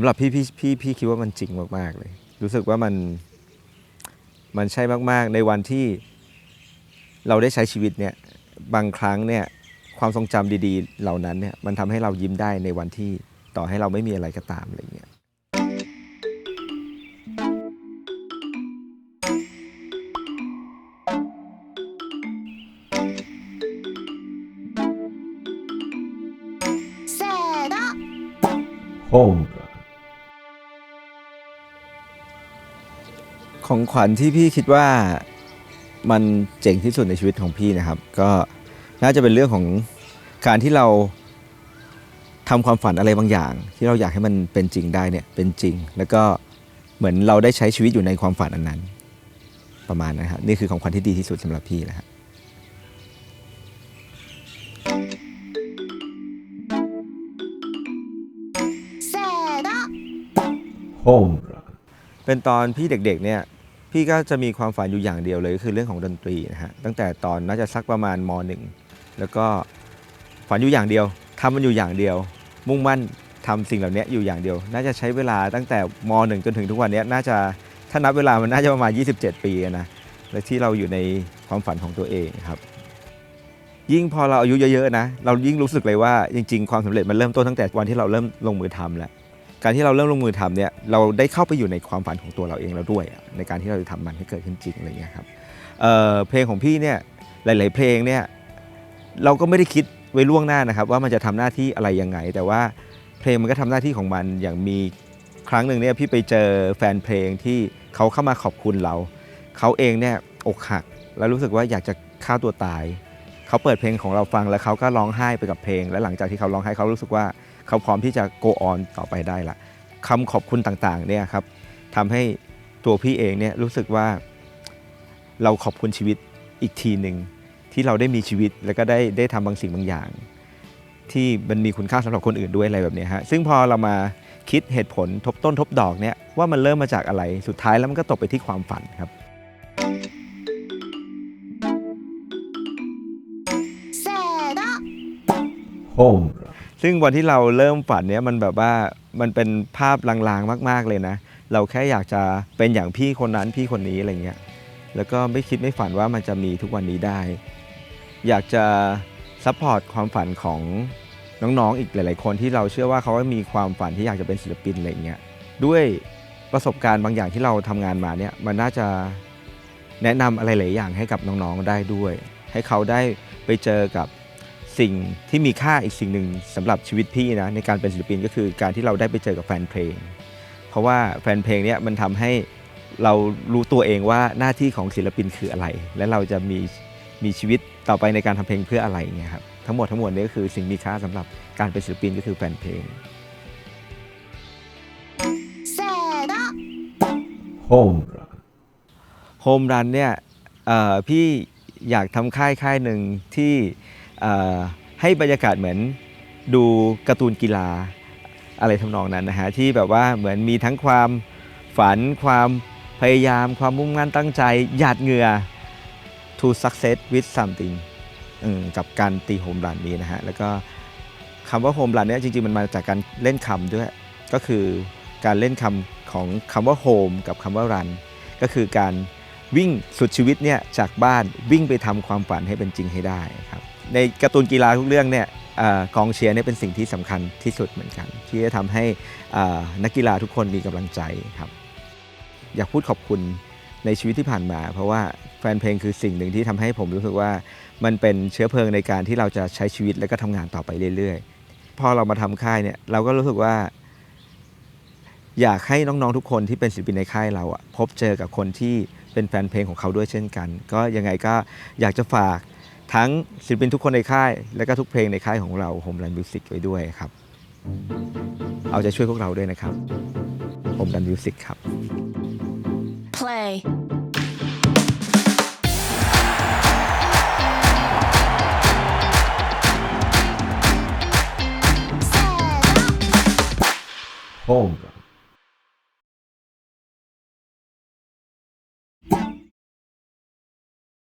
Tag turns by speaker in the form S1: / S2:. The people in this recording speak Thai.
S1: ำหรับพี่พี่พี่พี่คิดว่ามันจริงมาก ๆ เลย รู้สึกว่ามันมันใช่มาก ๆ ในวันที่เราได้ใช้ชีวิตเนี่ยบางครั้งเนี่ยความทรงจำดีๆ เหล่านั้นเนี่ยมันทำให้เรายิ้มได้ในวันที่ต่อให้เราไม่มีอะไรก็ตามอะไรเงี้ย
S2: ホーム
S1: ของขวัญที่พี่คิดว่ามันเจ๋งที่สุดในชีวิตของพี่นะครับ ก็น่าจะเป็นเรื่องของการที่เราทำความฝันอะไรบางอย่าง ที่เราอยากให้มันเป็นจริงได้เนี่ยเป็นจริง แล้วก็เหมือนเราได้ใช้ชีวิตอยู่ในความฝันอันนั้น ประมาณนะครับนี่คือของขวัญที่ดีที่สุดสำหรับพี่นะครับ
S2: โฮม
S1: เป็นตอนพี่เด็กๆเนี่ย พี่ก็จะมีความฝันอยู่อย่างเดียวเลยก็คือเรื่องของดนตรีนะฮะตั้งแต่ตอนน่าจะสักประมาณมหนึ่งแล้วก็ฝันอยู่อย่างเดียวทำมันอยู่อย่างเดียว มุ่งมั่นทำสิ่งเหล่านี้อยู่อย่างเดียว น่าจะใช้เวลาตั้งแต่มหนึ่งจนถึงทุกวันนี้น่าจะถ้านับเวลามันน่าจะประมาณ 27 ปีนะและที่เราอยู่ในความฝันของตัวเองครับ ยิ่งพอเราอายุเยอะๆนะ เรายิ่งรู้สึกเลยว่าจริง ๆ ความสำเร็จมันเริ่มต้นตั้งแต่วันที่เราเริ่มลงมือทำแหละ การที่เราเริ่มลงมือทำเนี่ยเราได้เข้าไปอยู่ในความฝันของตัวเราเองแล้วด้วย ในการที่เราจะทำมันให้เกิดขึ้นจริงอะไรเงี้ยครับเเพลงของพี่เนี่ยหลาย ๆ เพลงเนี่ยเราก็ไม่ได้คิดไว้ล่วงหน้านะครับ ว่ามันจะทำหน้าที่อะไรยังไง แต่ว่าเพลงมันก็ทำหน้าที่ของมันอย่างมีครั้งหนึ่งเนี่ยพี่ไปเจอแฟนเพลงที่เขาเข้ามาขอบคุณเรา เขาเองเนี่ยอกหัก แล้วรู้สึกว่าอยากจะฆ่าตัวตาย เขาเปิดเพลงของเราฟังแล้วเขาก็ร้องไห้ไปกับเพลง และหลังจากที่เขาร้องไห้เขารู้สึกว่า เขาพร้อมที่จะ go on ต่อไปได้ละคำขอบคุณต่างๆเนี่ยครับทำให้ตัวพี่เองเนี่ยรู้สึกว่าเราขอบคุณชีวิตอีกทีหนึ่งที่เราได้มีชีวิตแล้วก็ได้ได้ทำบางสิ่งบางอย่าง ที่มันมีคุณค่าสำหรับคนอื่นด้วยอะไรแบบนี้ฮะซึ่งพอเรามาคิดเหตุผลทบต้นทบดอกเนี่ยว่ามันเริ่มมาจากอะไรสุดท้ายแล้วมันก็ตกไปที่ความฝันครับ
S2: home
S1: ซึ่งวันที่เราเริ่มฝันเนี้ยมันแบบว่ามันเป็นภาพลางๆมาก ๆเลยนะ เราแค่อยากจะเป็นอย่างพี่คนนั้นพี่คนนี้อะไรเงี้ยแล้วก็ไม่คิดไม่ฝันว่ามันจะมีทุกวันนี้ได้ อยากจะซัพพอร์ตความฝันของน้องๆอีกหลาย ๆ คนที่เราเชื่อว่าเขามีความฝันที่อยากจะเป็นศิลปินอะไรเงี้ยด้วยประสบการณ์บางอย่างที่เราทำงานมาเนี่ยมันน่าจะแนะนำอะไรหลายอย่างให้กับน้องๆได้ด้วย ให้เขาได้ไปเจอกับ สิ่งที่มีค่าอีกสิ่งหนึ่งสำหรับชีวิตพี่นะในการเป็นศิลปินก็คือการที่เราได้ไปเจอกับแฟนเพลง เพราะว่าแฟนเพลงเนี้ยมันทำให้เรารู้ตัวเองว่าหน้าที่ของศิลปินคืออะไร และเราจะมีมีชีวิตต่อไปในการทำเพลงเพื่ออะไรเงี้ยครับทั้งหมดทั้งมวลนี้ก็คือสิ่งมีค่าสำหรับการเป็นศิลปินก็คือแฟนเพลง
S2: โฮมรัน
S1: โฮมรันเนี่ยพี่อยากทำค่ายค่ายหนึ่งที่ ให้บรรยากาศเหมือนดูการ์ตูนกีฬาอะไรทำนองนั้นนะฮะที่แบบว่าเหมือนมีทั้งความฝันความพยายาม ความมุ่งมั่นตั้งใจ หยาดเหงื่อ to success with something กับการตีโฮมรันนี้นะฮะแล้วก็คำว่าโฮมรันเนี่ยจริงๆ มันมาจากการเล่นคำด้วย ก็คือการเล่นคำของคำว่าโฮมกับคำว่ารันก็คือการวิ่งสุดชีวิตเนี่ยจากบ้านวิ่งไปทำความฝันให้เป็นจริงให้ได้ครับ ในการ์ตูนกีฬาทุกเรื่องเนี่ยอกองเชียร์เนี่ยเป็นสิ่งที่สำคัญที่สุดเหมือนกัน ที่จะทำให้นักกีฬาทุกคนมีกำลังใจครับ อยากพูดขอบคุณในชีวิตที่ผ่านมา เพราะว่าแฟนเพลงคือสิ่งหนึ่งที่ทำให้ผมรู้สึกว่ามันเป็นเชื้อเพลิงในการที่เราจะใช้ชีวิตและก็ทำงานต่อไปเรื่อยๆ พอเรามาทำค่ายเนี่ยเราก็รู้สึกว่า อยากให้น้องๆทุกคนที่เป็นศิลปินในค่ายเราอะพบเจอกับคนที่เป็นแฟนเพลงของเขาด้วยเช่นกัน ก็ยังไงก็อยากจะฝาก ทั้งศิลปินทุกคนในค่าย และก็ทุกเพลงในค่ายของเราโฮมแลนด์มิวสิกไว้ด้วยครับ เอาใจช่วยพวกเราด้วยนะครับโฮมแลนด์มิวสิกครับ
S3: play
S2: โฮม